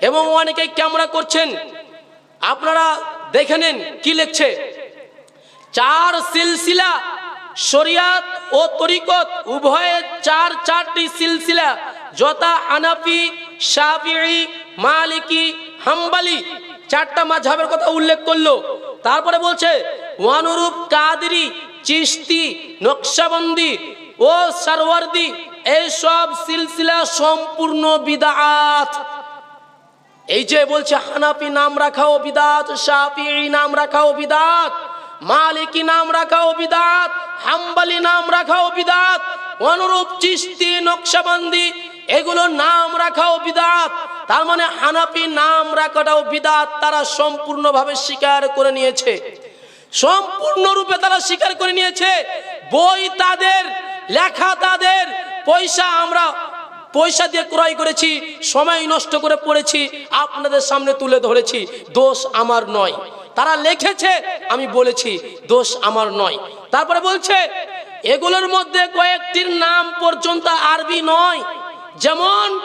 এবং অনেকে ক্যামেরা করছেন। আপনারা দেখে নেন কি লিখছে। চার সিলসিলা শরিয়াত ও তরিকত, উভয়ে চার চারটি সিলসিলা, যথা আনাফি, শাফিঈ, মালিকি, হাম্বালি চারটা মাঝহাবের কথা উল্লেখ করল। তারপরে বলছে, ওয়ানুরূপ কাদেরি চিস্তি নকশাবন্দি ও সারওয়ার্দি এইসব সিলসিলা সম্পূর্ণ বিদাত এই যে বলছে হানাপি নাম রাখাও বিদাত, শাফিঈ নাম রাখাও বিদাত, মালিকি নাম রাখাও বিদাত, হাম্বালি নাম রাখাও বিদাত, অনুরূপ চিস্তি নকশাবন্দি, এগুলো নাম রাখাও বিদাত। তার মানে হানাপি নাম রাখাটাও বিদাত তারা সম্পূর্ণভাবে স্বীকার করে নিয়েছে। সম্পূর্ণরূপে তারা স্বীকার করে নিয়েছে, বই তাদের, লেখা তাদের, পয়সা আমরা পয়সা দিয়ে ক্রয় করেছি, সময় নষ্ট করে পড়েছি, আপনাদের সামনে তুলে ধরেছি, দোষ আমার নয়। তারা লিখেছে, আমি বলেছি, দোষ আমার নয়। তারপরে বলছে, এগুলোর মধ্যে কয়েকটির নাম পর্যন্ত আরবি নয়। যেমন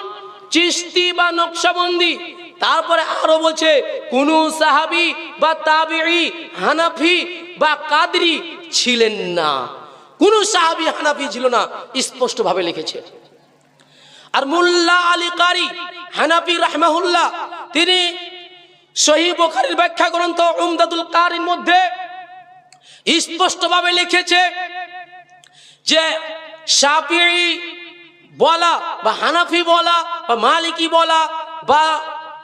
চিস্তি বা নকশাবন্দি। তারপরে আরও বলছে, কুনু সাহাবি বা তাবিঈ, হানাফি বা কাদরি ছিলেন না। কোন সাহাবি হানাফি ছিল না স্পষ্ট ভাবে লিখেছে। আর মুল্লা আলী কারি হানাফি রাহমাহুল্লাহ, তিনি সহি বোখারির ব্যাখ্যা গ্রন্থ উমদাদুল কারির মধ্যে স্পষ্টভাবে লিখেছে যে শাফিঈ বলা বা হানাফি বলা বা মালিকি বলা বা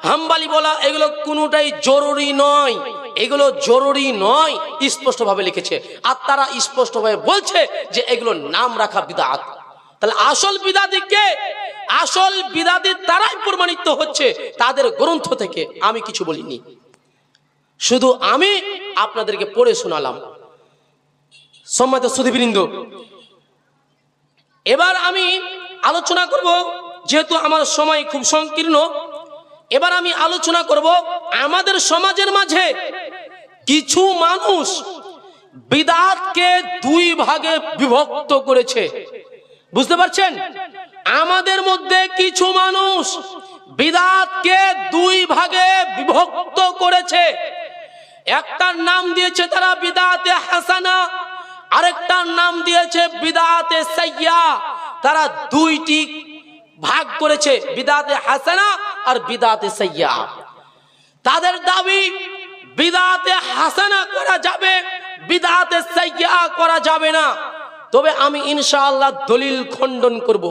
হাম্বালি বলা, এগুলো কোনোটাই জরুরি নয়। এগুলো জরুরি নয়, স্পষ্টভাবে লিখেছে। আর তারা স্পষ্টভাবে বলছে যে এগুলো নাম রাখা বিদাত। তাহলে আসল বিদাতি কে? আসল বিদাদের তারাই প্রমাণিত হচ্ছে তাদের গ্রন্থ থেকে আমি কিছু বলিনি। শুধু আমি আপনাদেরকে পড়ে শোনালাম। সম্মানিত সুধীবৃন্দ, এবার আমি আলোচনা করব, যেহেতু আমার সময় খুব সংকীর্ণ, এবার আমি আলোচনা করব আমাদের সমাজের মাঝে কিছু মানুষ বিদাতকে দুই ভাগে বিভক্ত করেছে। বুঝতে পারছেন? আমাদের মধ্যে কিছু মানুষ বিদাতকে দুই ভাগে বিভক্ত করেছে। একটার নাম দিয়েছে তারা বিদাতে হাসানা, আরেকটার নাম দিয়েছে বিদাতে সাইয়া তারা দুইটি ভাগ করেছে, বিদাতে হাসানা আর বিদাতে সাইয়া তাদের দাবি, বিদাতে হাসানা করা যাবে, বিদাতে সাইয়া করা যাবে না। তবে আমি ইনশাআল্লাহ দলিল খণ্ডন করব।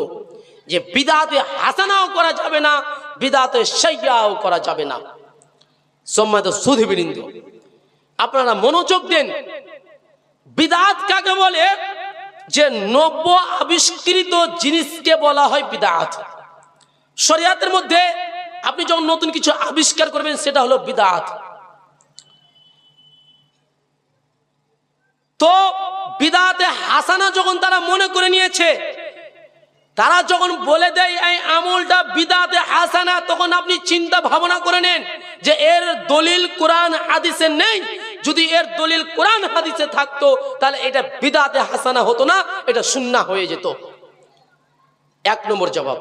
যে বিদাতে হাসানাও করা যাবে না, বিদাতে সাইয়াও করা যাবে না। সম্মানিত সুধীবৃন্দ, আপনারা মনোযোগ দেন। বিদাত কাকে বলে? যে নব্য আবিষ্কৃত জিনিসকে বলা হয় বিদাত। শরিয়াতের মধ্যে আপনি যখন নতুন কিছু আবিষ্কার করবেন, সেটা হলো বিদাত। তো বিদাতে হাসানা যখন তারা মনে করে নিয়েছে তারা যখন বলে দেয়, এই আমলটা বিদাতে হাসানা, তখন আপনি চিন্তা ভাবনা করে নেন যে এর দলিল কোরআন হাদিসে নেই। যদি এর দলিল কোরআন হাদিসে থাকতো, তাহলে এটা বিদাতে হাসানা হতো না, এটা সুন্না হয়ে যেত। এক নম্বর জবাব।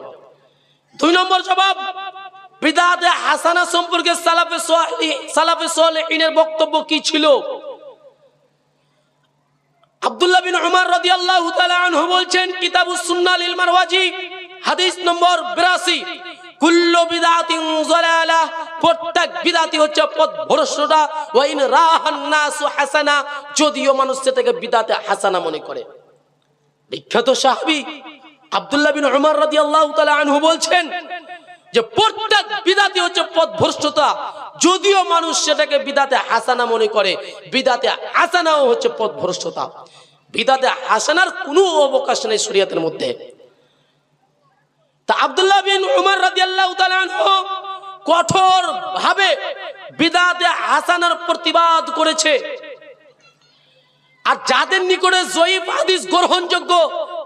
দুই নম্বর জবাব, বিদাতে হাসানা সম্পর্কে সালাফে সালাফে সোয়ালিনের বক্তব্য কি ছিল? আব্দুল্লাহ বিন উমর রাদিয়াল্লাহু তাআলা আনহু বলছেন কিতাবুস সুন্নাহ লিল মারওয়াজি, হাদিস নম্বর 82 কুল্লু বিদাতিন যালালা, প্রত্যেক বিদাতি হচ্ছে পথ ভ্রষ্টতা রাহান নাসু হাসানা, যদিও মানুষ সেটাকে বিদাতে হাসানা মনে করে। বিখ্যাত সাহাবী আব্দুল্লাহ বিন উমর রাদিয়াল্লাহু তাআলা আনহু বলছেন যে, প্রত্যেক বিদাতি হচ্ছে পথ ভ্রষ্টতা যদিও মানুষ সেটাকে বিদাতে হাসানা মনে করে, বিদাতে হাসানাও হচ্ছে পথ ভ্রষ্টতা বিদাতে হাসানার কোনো অবকাশ নেই শরিয়াতের মধ্যে। তা আব্দুল্লাহ বিন উমর কঠোর ভাবে বিদাতে হাসানার প্রতিবাদ করেছে। আর যাদের নিকটে হাদিস গ্রহণযোগ্য,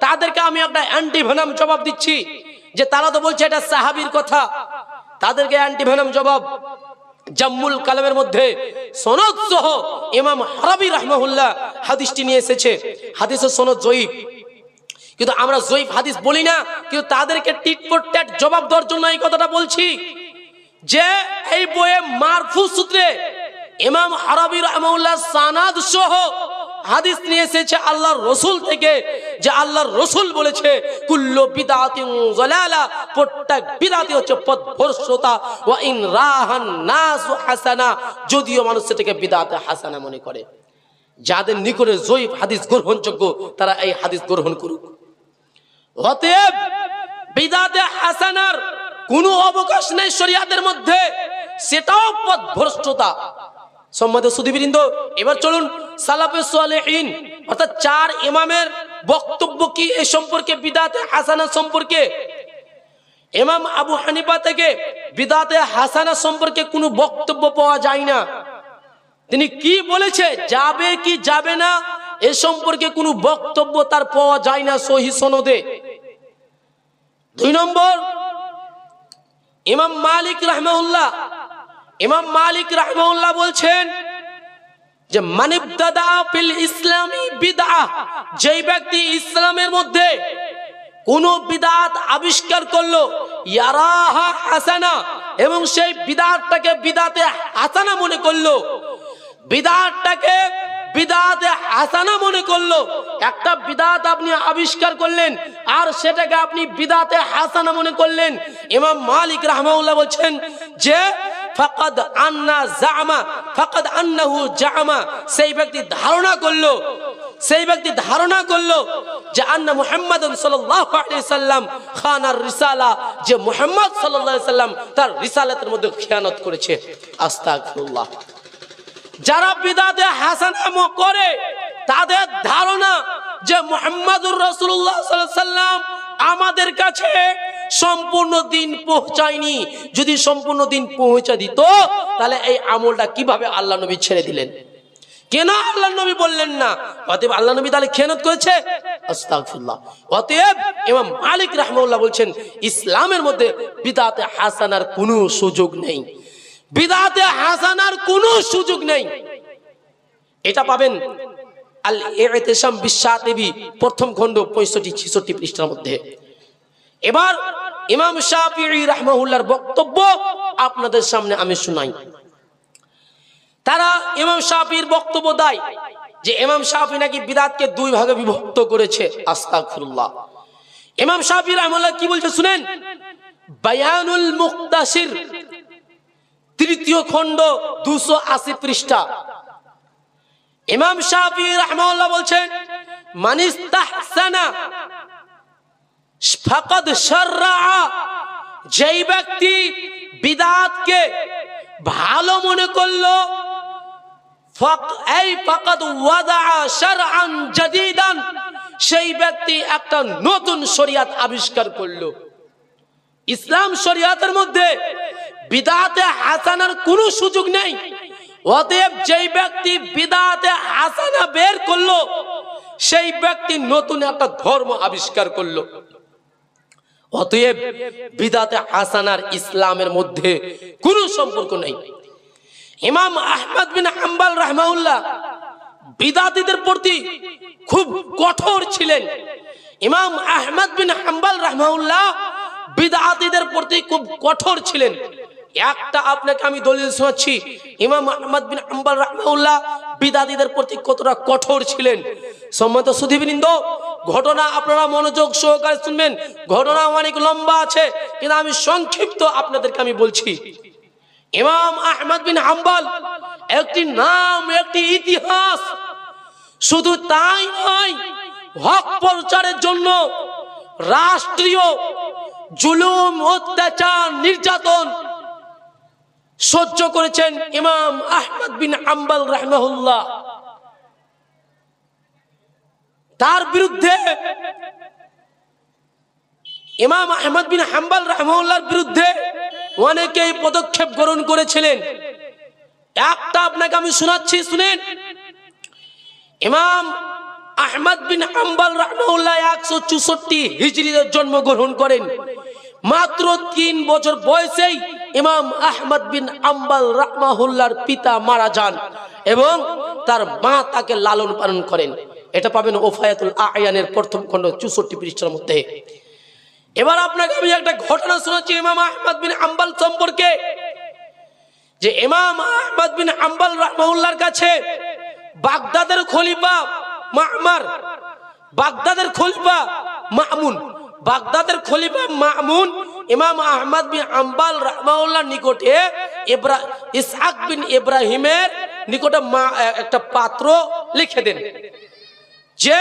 তাদেরকে আমি একটা অ্যান্টিভেনাম জবাব দিচ্ছি। যে তারা তো বলছে এটা সাহাবির কথা। তাদেরকে অ্যান্টিভেনাম জবাব জাম্মুল কালামের মধ্যে। সনদ সহ ইমাম হারাবি রহমাহুল্লাহ হাদিসটি নিয়ে এসেছে। হাদিসের সনদ জয়ীফ। কিন্তু আমরা জয়ীফ হাদিস বলি না, কিন্তু তাদেরকে টিট ফর ট্যাট জবাব দেওয়ার জন্য এই কথাটা বলছি যে, এই বইয়ে মারফু সূত্রে ইমাম আরবি রহমাউল্লাহ সানাদ সহ হাদিস নিয়ে এসেছে আল্লাহর রসুল থেকে, যে আল্লাহর রসুল বলেছে, কুল্লু বিদাতিন জালালা প্রত্যেক বিদাতি হচ্ছে পথভ্রষ্টতা, ওয়া ইন রাহান হাসানা যদিও মানুষ সেটাকে বিদাতে হাসানা মনে করে। যাদের নিকটে জয়ীফ হাদিস গ্রহণযোগ্য, তারা এই হাদিস গ্রহণ করুক। অতএব হাসানার কোনো অবকাশ নেই শরিয়াতের মধ্যে, সেটাও সম্মানিত সুদীবৃন্দ এবার চলুন সালাফে অর্থাৎ চার ইমামের বক্তব্য কি এ সম্পর্কে বিদাতে হাসানা সম্পর্কে? ইমাম আবু হানিফা থেকে বিদাতে হাসানা সম্পর্কে কোনো বক্তব্য পাওয়া যায় না। তিনি কি বলেছে? যাবে কি যাবে না? এ সম্পর্কে কোনো বক্তব্য তার পাওয়া যায় না সহি সনদে। দুই নম্বর, ইমাম মালিক রাহমাউল্লাহ ইমাম মালিক রাহমাউল্লাহ বলছেন যে, মানিবদাদা ফিল ইসলামী বিদা যেই ব্যক্তি ইসলামের মধ্যে কোন বিদাত আবিষ্কার করল, ইয়ারাহা হাসানা, এবং সেই বিদাতটাকে বিদাতে হাসানা মনে করল বিদাতটাকে বিদাতে হাসানা মনে করল। একটা বিদাত আপনি আবিষ্কার করলেন, আর সেটাকে আপনি বিদাতে হাসানা মনে করলেন। ইমাম মালিক রাহমাউল্লাহ বলছেন যে, ফাকাদ আন্না জামা, ফাকাদ আন্নাহু জামা। সেই ব্যক্তি ধারণা করল, সেই ব্যক্তি ধারণা করল যে আন্না মুহাম্মদ সাল্লাম খানার রিসালা, যে মুহাম্মদ আলাইহি সাল্লাম তার রিসালাতের মধ্যে খেয়ানত করেছে। আস্তাগফিরুল্লাহ। যারা বিদাতে হাসানাম করে, তাদের ধারণা যে মোহাম্মদুর রসুল্লাহ আমাদের কাছে সম্পূর্ণ দিন পৌঁছায়নি। যদি সম্পূর্ণ দিন পৌঁছে দিত, তাহলে এই আমলটা কীভাবে আল্লাহ নবী ছেড়ে দিলেন? কেন আল্লাহ নবী বললেন না? অতএব আল্লাহ নবী তাহলে খেয়ানত করেছে? অতএব এবং মালিক রাহমাউল্লাহ বলছেন, ইসলামের মধ্যে বিদাতে হাসানার কোনো সুযোগ নেই। বিদাতে হাসানার কোনো সুযোগ নেই। এটা পাবেন আল ইতিসাম বিশ্বাতিবি প্রথম পঁয়ষট্টি পৃষ্ঠার মধ্যে। এবার ইমাম শাফিঈ রাহমাহুল্লাহর বক্তব্য আপনাদের সামনে আমি শুনাই। তারা ইমাম শাফির বক্তব্য দেয় যে ইমাম শাফি নাকি বিদাতকে দুই ভাগে বিভক্ত করেছে, আস্তাগফিরুল্লাহ। ইমাম শাফি রাহমাহুল্লাহ কি বলছে শুনেন? বায়ানুল মুক্তাসির তৃতীয় খণ্ড দুশো আশি পৃষ্ঠা। ইমাম শাফি রহমাল্লাহ বলছেন, মানিস তাহসানা, ফাকাদ শাররা, যেই ব্যক্তি বিদাতকে ভালো মনে করল এই ফাকাদ ওয়াদা শারআন জাদিদান, সেই ব্যক্তি একটা নতুন শরিয়াত আবিষ্কার করল। ইসলাম শরিয়াতের মধ্যে বিদাতে হাসানার কোনো সুযোগ নেই। অতএব যেই ব্যক্তি বিদাতে হাসানা বের করল, সেই ব্যক্তি নতুন একটা ধর্ম আবিষ্কার করল। অতএব বিদাতে হাসানার ইসলামের মধ্যে কোনো সম্পর্ক নেই। ইমাম আহমদ বিন হাম্বাল রহমাউল্লাহ বিদাতিদের প্রতি খুব কঠোর ছিলেন। ইমাম আহমদ বিন হাম্বাল রহমাউল্লাহ বিদাতিদের প্রতি খুব কঠোর ছিলেন। একটা আপনাকে আমি দলিল শোনাচ্ছি। ইমাম আহমদ বিন হাম্বাল রহমাউল্লাহ বিদাতিদের প্রতি কতটা কঠোর ছিলেন। সম্মত সুধীবৃন্দ, ঘটনা আপনারা মনোযোগ সহকারে শুনবেন। ঘটনা অনেক লম্বা আছে, কিন্তু আমি সংক্ষিপ্ত আপনাদেরকে আমি বলছি। ইমাম আহমদ বিন হাম্বল একটি নাম, একটি ইতিহাস। শুধু তাই নয়, হক প্রচারের জন্য রাষ্ট্রীয় জুলুম, অত্যাচার, নির্যাতন সহ্য করেছেন ইমাম আহমদ বিন হাম্বল রহমাহুল্লাহ। তার বিরুদ্ধে ইমাম আহমদ বিন হাম্বাল রহমাউল্লাহর বিরুদ্ধে অনেকেই পদক্ষেপ গ্রহণ করেছিলেন। একটা আপনাকে আমি শোনাচ্ছি, শুনেন। ইমাম আহমদ বিন হাম্বাল রহমাউল্লাহ একশো চৌষট্টি হিজড়িতে জন্মগ্রহণ করেন। মাত্র তিন বছর বয়সেই ইমাম আহমদ বিন আম্বাল রাহমাহুল্লাহর পিতা মারা যান এবং তার মা তাকে লালন পালন করেন। এটা পাবেন ওফায়াতুল আয়ানের প্রথম খণ্ড, চৌষট্টি পৃষ্ঠার মধ্যে। এবার আপনাকে আমি একটা ঘটনা শোনাচ্ছি ইমাম আহমদ বিন আম্বাল সম্পর্কে, যে ইমাম আহমদ বিন আম্বাল রহমাউল্লাহর কাছে বাগদাদের খলিফা মাহমার বাগদাদের খলিফা মামুন বাগদাদের খলিফা মামুন ইমাম আহমদ বিন আম্বাল রহমাউল্লাহর নিকটে ইসহাক বিন ইব্রাহিমের নিকটে মা- একটা পাত্র লিখে দেন। যে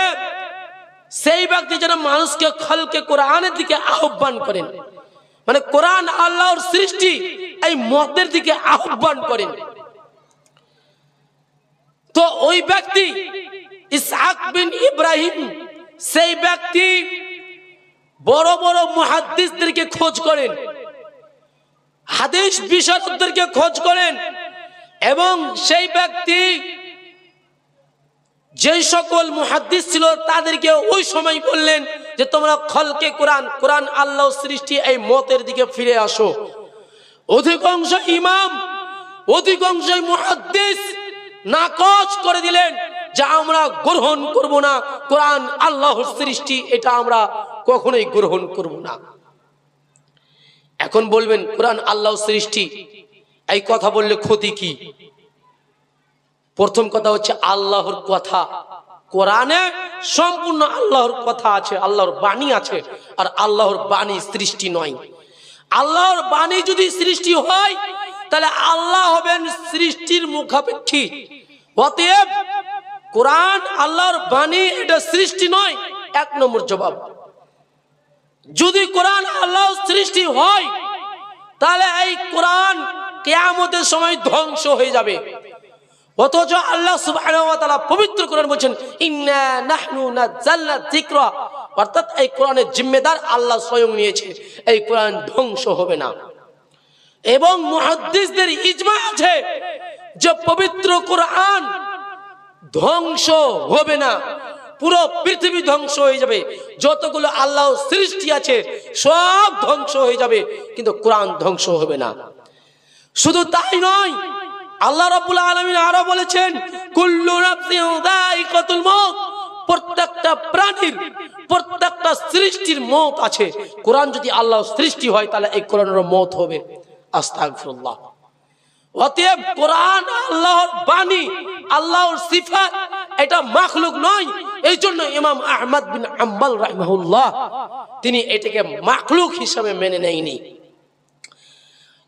সেই ব্যক্তি যেন মানুষকে খলকে কোরআনের দিকে আহ্বান করেন। মানে কোরআন আল্লাহর সৃষ্টি এই মতের দিকে আহ্বান করেন। তো ওই ব্যক্তি ইসহাক বিন ইব্রাহিম, সেই ব্যক্তি বড় বড় মুহাদ্দিসদেরকে খোঁজ করেন। হাদিস বিশারদদেরকে খোঁজ করেন। এবং সেই ব্যক্তি যেই সকল মুহাদ্দিস ছিল তাদেরকে ওই সময় বললেন যে, তোমরা খলকে কোরআন কোরআন আল্লাহ সৃষ্টি, এই মতের দিকে ফিরে আসো। অধিকাংশ ইমাম, অধিকাংশ মুহাদ্দিস নাকচ করে দিলেন যা, আমরা গ্রহণ করব না। কোরআন আল্লাহর সৃষ্টি, এটা আমরা কখনোই গ্রহণ করব না। এখন বলবেন, কোরআন আল্লাহর সৃষ্টি। এই কথা বললে ক্ষতি কি? প্রথম কথা হচ্ছে আল্লাহর কথা। কোরআনে সম্পূর্ণ আল্লাহর কথা আছে, আল্লাহর বাণী আছে, আর আল্লাহর বাণী সৃষ্টি নয়। আল্লাহর বাণী যদি সৃষ্টি হয়, তাহলে আল্লাহ হবেন সৃষ্টির মুখাপেক্ষী। অতএব কোরআন আল্লাহর বাণী, এটা সৃষ্টি নয়, এক নম্বর জবাব। যদি কোরআন আল্লাহ সৃষ্টি হয়, তাহলে এই কোরআন কেয়ামতের সময় ধ্বংস হয়ে যাবে। অথচ আল্লাহ পবিত্র কোরআন অর্থাৎ এই কোরআনের জিম্মেদার আল্লাহ স্বয়ং নিয়েছে, এই কোরআন ধ্বংস হবে না। এবং মুহাদ্দিসদের ইজমা আছে যে পবিত্র কোরআন ধ্বংস হবে না। পুরো পৃথিবী ধ্বংস হয়ে যাবে। যতগুলো আল্লাহ সৃষ্টি আছে, সব ধ্বংস হয়ে যাবে। কিন্তু কোরআন ধ্বংস হবে না। শুধু তাই নয়, আল্লাহ রাব্বুল আলামিন আরও বলেছেন, কুল্লু নাফসিন যায়িকাতুল মউত প্রত্যেকটা প্রাণীর, প্রত্যেকটা সৃষ্টির মত আছে। কোরআন যদি আল্লাহ সৃষ্টি হয়, তাহলে এই কোরআনের মত হবে। আস্তাগফিরুল্লাহ। অতএব কোরআন আল্লাহর বাণী, আল্লাহর সিফাত, এটা মাখলুক নয়। এই জন্য ইমাম আহমদ বিন আম্বাল রাহমাহুল্লাহ, তিনি এটাকে মাখলুক হিসাবে মেনে নেয়নি।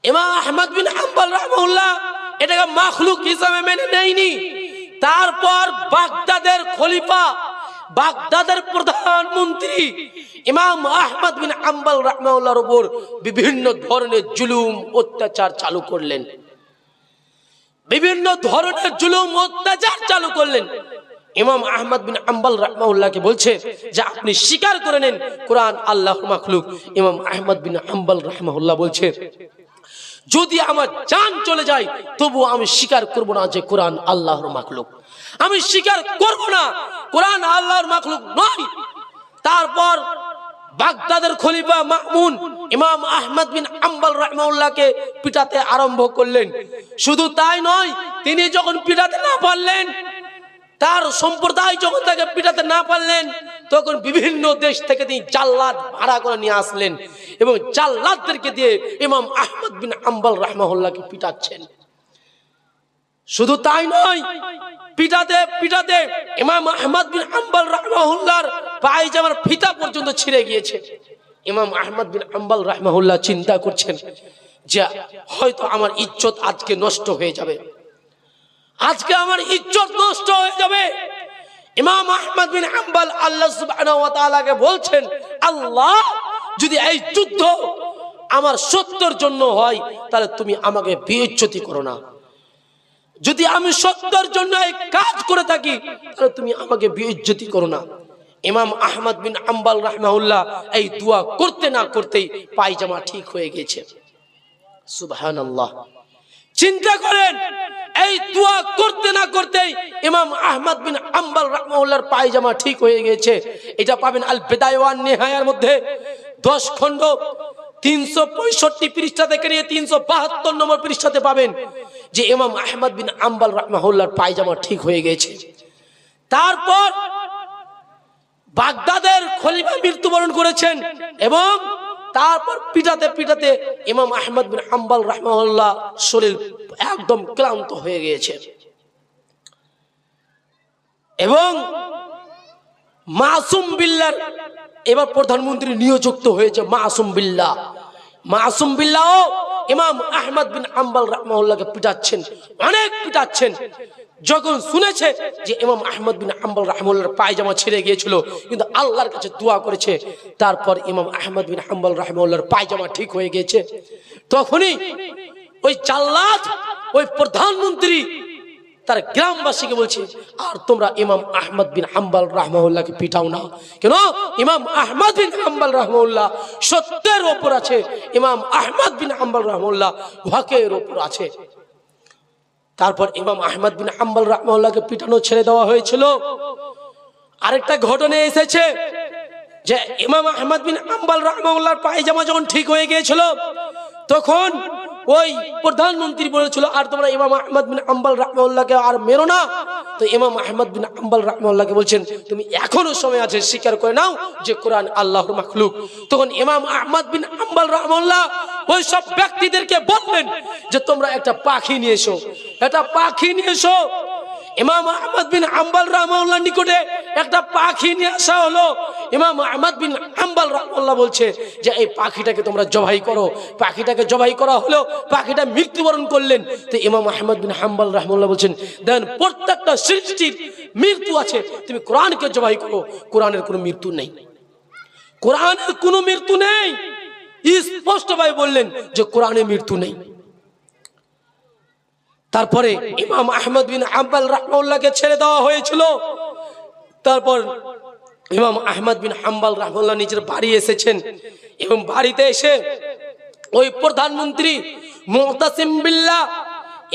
ইমাম আহমদ বিন হাম্বল রহমাহুল্লাহ এটাকে মাখলুক হিসাবে মেনে নেয়নি। তারপর বাগদাদের খলিফা, বাগদাদের প্রধানমন্ত্রী ইমাম আহমদ বিন হাম্বল রহমাউল্লাহর উপর বিভিন্ন ধরনের জুলুম, অত্যাচার চালু করলেন। বিভিন্ন ধরনের জুলুম, অত্যাচার চালু করলেন। ইমাম আহমদ বিন আম্বাল রাহমাউল্লাহকে বলছে যে আপনি স্বীকার করে নেন কোরআন আল্লাহ মাখলুক। ইমাম আহমদ বিন আম্বাল রাহমাউল্লাহ বলছে, যদি আমার জান চলে যায়, তবু আমি স্বীকার করব না যে কোরআন আল্লাহর মাখলুক। আমি স্বীকার করব না, কোরআন আল্লাহর মাখলুক নয়। তারপর বাগদাদের খলিফা মামুন ইমাম আহমদ বিন আম্বাল রহমাউল্লাহকে পিটাতে আরম্ভ করলেন। শুধু তাই নয়, তিনি যখন পিটাতে না পারলেন তার সম্প্রদায় যখন তাকে পিটাতে না পারলেন, তখন বিভিন্ন দেশ থেকে তিনি জাল্লাদ ভাড়া করে নিয়ে আসলেন এবং জাল্লাদদেরকে দিয়ে ইমাম আহমদ বিন আম্বাল রাহমাহুল্লাহকে পিটাচ্ছেন। শুধু তাই নয়, পিটাতে পিটাতে ইমাম আহমদ বিন আম্বাল রাহমাহুল্লাহর পায়জামার ফিতা পর্যন্ত ছিঁড়ে গিয়েছে। ইমাম আহমদ বিন আম্বাল রাহমাহুল্লাহ চিন্তা করছেন যে হয়তো আমার ইজ্জত আজকে নষ্ট হয়ে যাবে। আজকে আমার ইজ্জত নষ্ট হয়ে যাবে। ইমাম আহমদ বিন হাম্বল আল্লাহ তাআলাকে বলছেন, আল্লাহ, যদি এই যুদ্ধ আমার সত্যর জন্য হয়, তাহলে তুমি আমাকে বিইজ্জতি করো না। যদি আমি সত্যর জন্য এই কাজ করে থাকি, তাহলে তুমি আমাকে বিইজ্জতি করো না। ইমাম আহমদ বিন আম্বাল রাহমাহুল্লাহ এই দোয়া করতে না করতেই পায়জামা ঠিক হয়ে গেছে। সুবহানাল্লাহ। চিন্তা করেন, এই দোয়া করতে না করতেই ইমাম আহমদ বিন আম্বাল রাহমাহুল্লাহর পায়জামা ঠিক হয়ে গেছে। এটা পাবেন আল বেদায় ওয়ান নেহায়ার মধ্যে। দশ খণ্ড তিনশো পঁয়ষট্টি পৃষ্ঠা থেকে নিয়ে তিনশো বাহাত্তর নম্বর পৃষ্ঠাতে পাবেন যে ইমাম আহমদ বিন আম্বাল রাহমাহুল্লাহর পায়জামা ঠিক হয়ে গেছে। তারপর বাগদাদের খলিফা মৃত্যুবরণ করেছেন এবং তারপর পিটাতে পিটাতে ইমাম আহমদ বিন হাম্বাল রাহমাহুল্লাহ শরীর একদম ক্লান্ত হয়ে গিয়েছে। এবং মাসুম বিল্লার এবার প্রধানমন্ত্রী নিয়োযুক্ত হয়েছে মাসুম বিল্লা মাসুম বিল্লাও ইমাম আহমদ বিন আম্বাল রহমাউল্লাহকে পিটাচ্ছেন, অনেক পিটাচ্ছেন। যখন শুনেছে যে ইমাম আহমদ বিন আম্বাল রহমুল্লাহর পায়জামা ছেড়ে গিয়েছিল, কিন্তু আল্লাহর কাছে দোয়া করেছে, তারপর ইমাম আহমদ বিন আম্বাল রহমুল্লাহর পায়জামা ঠিক হয়ে গিয়েছে। তখনই ওই জাল্লাদ, ওই প্রধানমন্ত্রী তার গ্রামবাসীকে বলছে, আর তোমরা ইমাম আহমদ বিন হাম্বাল রাহমাউল্লাহকে পিটাও না। কেন? ইমাম আহমদ বিন হাম্বাল রাহমাউল্লাহ সত্যের ওপর আছে। ইমাম আহমদ বিন হাম্বাল রাহমাউল্লাহ হকের ওপর আছে। তারপর ইমাম আহমদ বিন হাম্বাল রহমাল্লাহকে পিটানো ছেড়ে দেওয়া হয়েছিল। আরেকটা ঘটনা এসেছে যে ইমাম আহমদ বিন আম্বাল রহমাল্লাহর পায়জামা যখন ঠিক হয়ে গিয়েছিল, তখন ওই প্রধানমন্ত্রী বলেছিল, আর তোমরা ইমাম আহমদ বিন আম্বাল রাহমাল্লাহকে আর মেরো না। তো ইমাম আহমদ বিন আম্বাল রাহমাল্লাহকে বলছেন, তুমি এখনও সময় আছে, স্বীকার করে নাও যে কোরআন আল্লাহর মাখলুক। তখন ইমাম আহমদ বিন আম্বাল রাহমাল্লাহ ওই সব ব্যক্তিদেরকে বললেন যে, তোমরা একটা পাখি নিয়ে এসো। একটা পাখি নিয়ে এসো? ইমাম আহমদ বিন আম্বাল রহমাউল্লাহ নিকটে একটা পাখি নিয়ে আসা হলো। ইমাম আহমদ বিন আম্বাল রহমাল্লাহ বলছে যে, এই পাখিটাকে তোমরা জবাই করো। পাখিটাকে জবাই করা হলো, পাখিটা মৃত্যুবরণ করলেন। তো ইমাম আহমদ বিন হাম্বাল রহমাল্লাহ বলছেন, দেন প্রত্যেকটা সৃষ্টির মৃত্যু আছে, তুমি কোরআনকে জবাই করো। কোরআনের কোনো মৃত্যু নেই। কোরআনের কোনো মৃত্যু নেই। স্পষ্টভাবে বললেন যে, কোরআনে মৃত্যু নেই। তারপরে ইমাম আহমদ বিন আব্বাল রাহমাউল্লাহকে ছেড়ে দেওয়া হয়েছিল। তারপর ইমাম আহমদ বিন হাম্বাল রাহমাল্লাহ নিজের বাড়ি এসেছেন। এবং বাড়িতে এসে ওই প্রধানমন্ত্রী মুহতাসিম বিল্লাহ,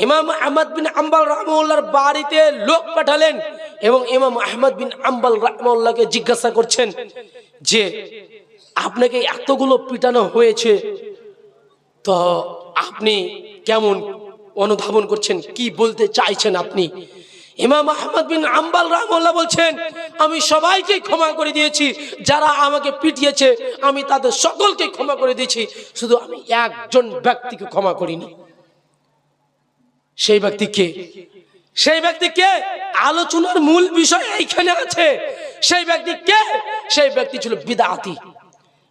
ইমাম আহমদ বিন আম্বাল রহমাউল্লাহর বাড়িতে লোক পাঠালেন এবং ইমাম আহমদ বিন আম্বাল রহমাউল্লাহকে জিজ্ঞাসা করছেন যে, আপনাকে এতগুলো পিটানো হয়েছে, তো আপনি কেমন অনুধাবন করছেন, কি বলতে চাইছেন আপনি? ইমাম আহমদ বিন আম্বাল রহমাল্লাহ বলছেন, আমি সবাইকে ক্ষমা করে দিয়েছি, যারা আমাকে পিটিয়েছে, আমি তাদের সকলকে ক্ষমা করে দিয়েছি, শুধু আমি একজন ব্যক্তিকে ক্ষমা করিনি। সেই ব্যক্তি কে? সেই ব্যক্তি কে? আলোচনার মূল বিষয় এইখানে আছে। সেই ব্যক্তি কে? সেই ব্যক্তি ছিল বিদাতি।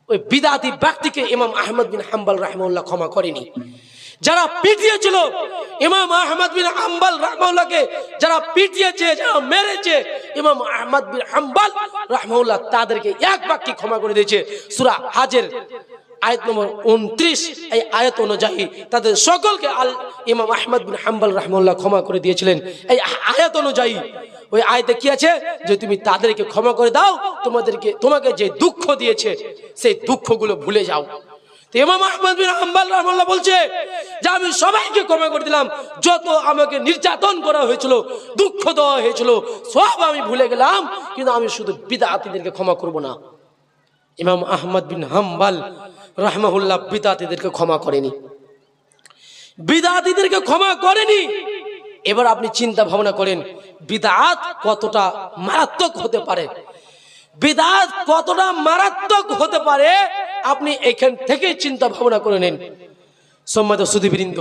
ওই বিদাতি ব্যক্তিকে ইমাম আহমদ বিন হাম্বাল রহমাল্লাহ ক্ষমা করেনি। যারা পিটিয়েছিল ইমাম আহমদ বিন হাম্বাল রহমাউল্লাহকে যারা পিটিয়েছে, যারা মেরেছে, ইমাম আহমদ বিন হাম্বাল রহমাউল্লাহ তাদেরকে এক বাক্যে ক্ষমা করে দিয়েছে। সূরা হাজের আয়াত নম্বর উনত্রিশ, এই আয়াত অনুযায়ী তাদের সকলকে আল ইমাম আহমদ বিন হাম্বাল রহমাউল্লাহ ক্ষমা করে দিয়েছিলেন। এই আয়াত অনুযায়ী ওই আয়তে কি আছে? যে তুমি তাদেরকে ক্ষমা করে দাও, তোমাদেরকে, তোমাকে যে দুঃখ দিয়েছে, সেই দুঃখগুলো ভুলে যাও। ইমাম বিন বলছে আমি সবাইকে ক্ষমা করে দিলাম। যত আমাকে নির্যাতন করা দুঃখ দেওয়া হয়েছিল, সব আমি ভুলে গেলাম, কিন্তু আমি শুধু ক্ষমা না। ইমাম বিন হাম্বাল বিদাতিদেরকে ক্ষমা করেনি। বিদাতিদেরকে ক্ষমা করেনি। এবার আপনি চিন্তা ভাবনা করেন, বিদাত কতটা মারাত্মক হতে পারে? বিদাত কতটা মারাত্মক হতে পারে? আপনি এখান থেকে চিন্তা ভাবনা করে নেন। সম্মানিত সুদীবৃন্দ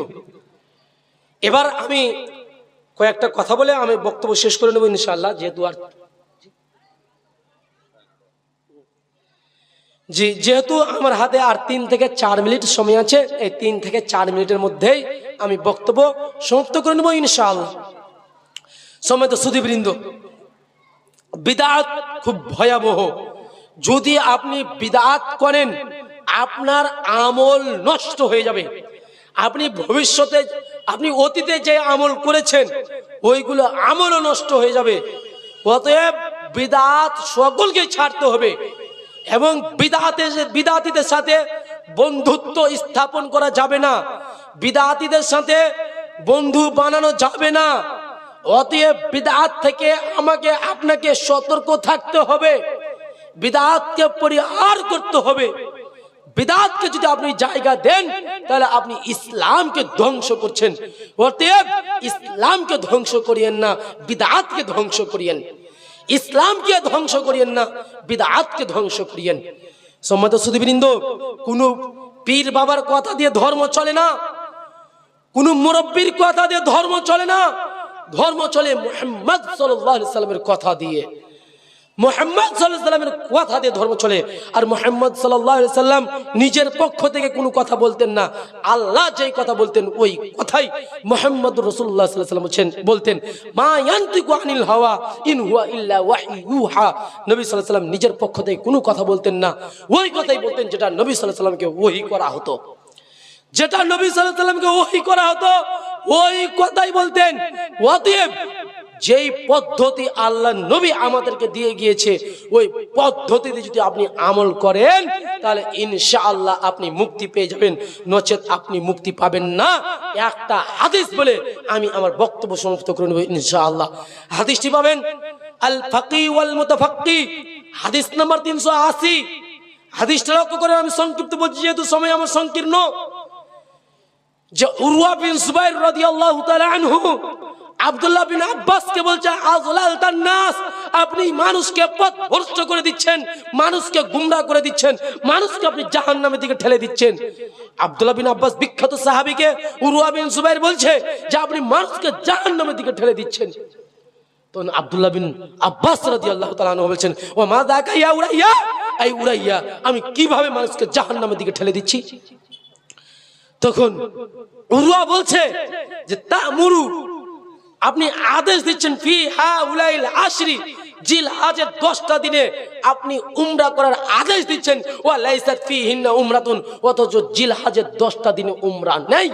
এবার আমি কয়েকটা কথা বলে আমি বক্তব্য শেষ করে নেব ইনশাল্লাহ যেহেতু আর জি, যেহেতু আমার হাতে আর তিন থেকে চার মিনিট সময় আছে, এই তিন থেকে চার মিনিটের মধ্যেই আমি বক্তব্য সমাপ্ত করে নেব ইনশাআল্লাহ। সময় তো সুদীবৃন্দ বিদাত খুব ভয়াবহ যদি আপনি বিদাত করেন, আপনার আমল নষ্ট হয়ে যাবে। আপনি ভবিষ্যতে, আপনি অতীতে যে আমল করেছেন, ওইগুলো আমলও নষ্ট হয়ে যাবে। অতএব বিদাত সকলকে ছাড়তে হবে এবং বিদাতে বিদাতিদের সাথে বন্ধুত্ব স্থাপন করা যাবে না। বিদাতিদের সাথে বন্ধু বানানো যাবে না। অতএব বিদাত থেকে আমাকে, আপনাকে সতর্ক থাকতে হবে। বিদাতকে পরিহার করতে হবে। বিদাতকে যদি আপনি জায়গা দেন, তাহলে আপনি ইসলামকে ধ্বংস করছেন। অতএব ইসলামকে ধ্বংস করিয়েন না, বিদাতকে ধ্বংস করিয়েন। ইসলামকে ধ্বংস করিয়েন না, বিদাতকে ধ্বংস করিয়েন। সম্মত সুদীবৃন্দ কোন পীর বাবার কথা দিয়ে ধর্ম চলে না, কোন মুরব্বীর কথা দিয়ে ধর্ম চলে না। ধর্ম চলে মোহাম্মদ সাল্লামের কথা দিয়ে। মোহাম্মদ সাল্লামের কথা দিয়ে ধর্ম চলে। আর মোহাম্মদ সাল্লাম নিজের পক্ষ থেকে কোনো কথা বলতেন না। আল্লাহ যেই কথা বলতেন, ওই কথাই মোহাম্মদ রসুল্লাহ বলতেন, মা ইয়ান্তিকু আনিল হাওয়া নবী নিজের পক্ষ থেকে কোনো কথা বলতেন না। ওই কথাই বলতেন যেটা নবী সাল্লাহ সাল্লামকে ওহি করা হতো। যেটা নবী সাল্লাহ সাল্লামকে ওহি করা হতো, ওই কথাই বলতেন। যেই পদ্ধতি আল্লাহ নবী আমাদেরকে দিয়ে গিয়েছে, ওই পদ্ধতিতে যদি আপনি আমল করেন, তাহলে ইনশাআল্লাহ আপনি মুক্তি পেয়ে যাবেন। নচেত আপনি মুক্তি পাবেন না। একটা হাদিস বলে আমি আমার বক্তব্য সমাপ্ত করে নেব ইনশাআল্লাহ। হাদিসটি পাবেন আল ফাকি ওয়াল মুতাফাক্কি হাদিস নাম্বার তিনশো আশি। হাদিসটা লক্ষ্য করে আমি সংক্ষিপ্ত বলছি, যেহেতু সময় আমার সংকীর্ণ। যে উরওয়া বিন সুবাইর রাদিয়াল্লাহু তাআলা আনহু আব্দুল্লাহ বিন আব্বাসকে বলছে নাস, আপনি মানুষকে পথ ভ্রষ্ট করে দিচ্ছেন, মানুষকে গুমরা করে দিচ্ছেন, মানুষকে আপনি জাহান্নামের দিকে ঠেলে দিচ্ছেন। আব্দুল্লাহ বিন আব্বাস বিখ্যাত সাহাবীকে উরওয়া বিন সুবাইর বলছে যে, আপনি মানুষকে জাহান্নামের দিকে ঠেলে দিচ্ছেন। তখন আব্দুল্লাহ বিন আব্বাস রাদিয়াল্লাহু তাআলা আনহু বলছেন ও মা দাকা ইয়া উরাইয়া? এই উরাইয়া, আমি কীভাবে মানুষকে জাহান্নামের দিকে ঠেলে দিচ্ছি? তখন উরুয়া বলছে যে তা মুরু আপনি আদেশ দিচ্ছেন, ফি হা উলাইল আশরি জিল হাজের দশটা দিনে আপনি উমরা করার আদেশ দিচ্ছেন ও লাইসাত ফি হিন্না উমরাতুন, অথচ জিল হাজের দশটা দিনে উমরা নেই।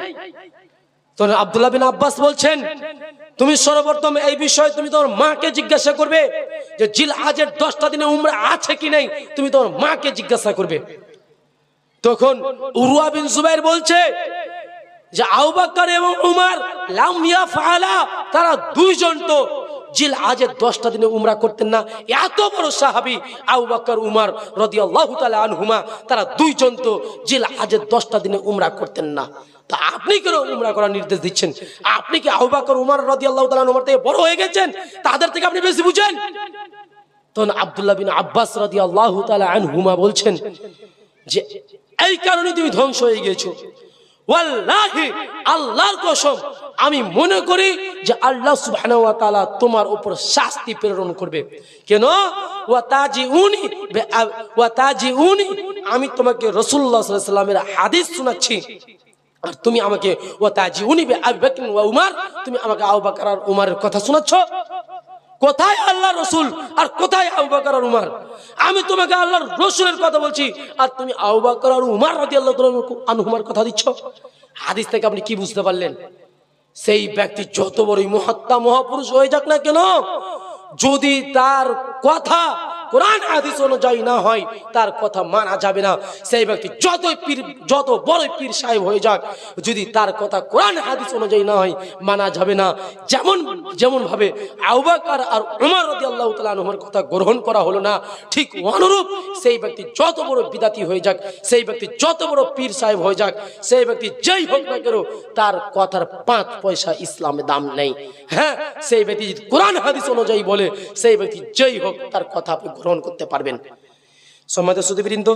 তখন আব্দুল্লাহ বিন আব্বাস বলছেন, তুমি সর্বপ্রথম এই বিষয়ে তুমি তোমার মাকে জিজ্ঞাসা করবে যে জিল হাজের দশটা দিনে উমরা আছে কি নেই, তুমি তোমার মাকে জিজ্ঞাসা করবে। তখন উরুয়া বিন জুবাইর বলছে যে আউবাক্কর এবং উমার লাম ইয়াফআলা, তারা দুইজন তো জিল আজের দশটা দিনে উমরা করতেন না। এত বড় সাহাবি আবু বকর, উমার রাদিয়াল্লাহু তাআলা আনহুমা, তারা দুইজন তো জিল আজের দশটা দিনে উমরা করতেন না। তা আপনি কেন উমরা করার নির্দেশ দিচ্ছেন? আপনি কি আবু বকর, উমার রাদিয়াল্লাহু তাআলা উমার থেকে বড় হয়ে গেছেন? তাদের থেকে আপনি বেশি বুঝেন? তখন আব্দুল্লাহ বিন আব্বাস রাদিয়াল্লাহু তাআলা আনহুমা বলছেন যে, এই কারণে তুমি ধ্বংস হয়ে গেছো আল্লাহর কসম, আমি মনে করি যে আল্লাহ সুবহানাহু ওয়া তোমার উপর শাস্তি প্রেরণ করবে। কেন? আমি তোমাকে সাল্লামের হাদিস শোনাচ্ছি। আর তুমি আমাকে, ওয়া তাজিউনি বে আবু বকর তুমি আমাকে আবু উমরের কথা শোনাচ্ছ? কোথায় আল্লাহ রসুল আর কোথায় আবু আর উমার? আমি তোমাকে আল্লাহর রসুলের কথা বলছি, আর তুমি আউবাকর আর উমার রাজি আল্লাহ আনহুমার কথা দিচ্ছ। হাদিস থেকে আপনি কি বুঝতে পারলেন? সেই ব্যক্তি যত বড়ই মহাত্মা মহাপুরুষ হয়ে যাক না কেন, যদি তার কথা কোরআন হাদিস অনুযায়ী না হয়, তার কথা মানা যাবে না। সেই ব্যক্তি যত পীর, যত বড় পীর সাহেব হয়ে যাক, যদি তার কথা কোরআন হাদিস অনুযায়ী না হয়, মানা যাবে না। যেমন যেমন ভাবে আউবাকার আর উমর রাদিয়াল্লাহু তাআলা আনহুর কথা গ্রহণ করা হলো না, ঠিক অনুরূপ সেই ব্যক্তি যত বড় বিদাতি হয়ে যাক, সেই ব্যক্তি যত বড় পীর সাহেব হয়ে যাক, সেই ব্যক্তি যেই হোক না কেন, তার কথার পাঁচ পয়সা ইসলামে দাম নেই। হ্যাঁ সেই ব্যক্তি যদি কোরআন হাদিস অনুযায়ী বলে, সেই ব্যক্তি যেই হোক, তার কথা আপনি গ্রহণ করতে পারবেন। সম্মানিত সুদীবৃন্দ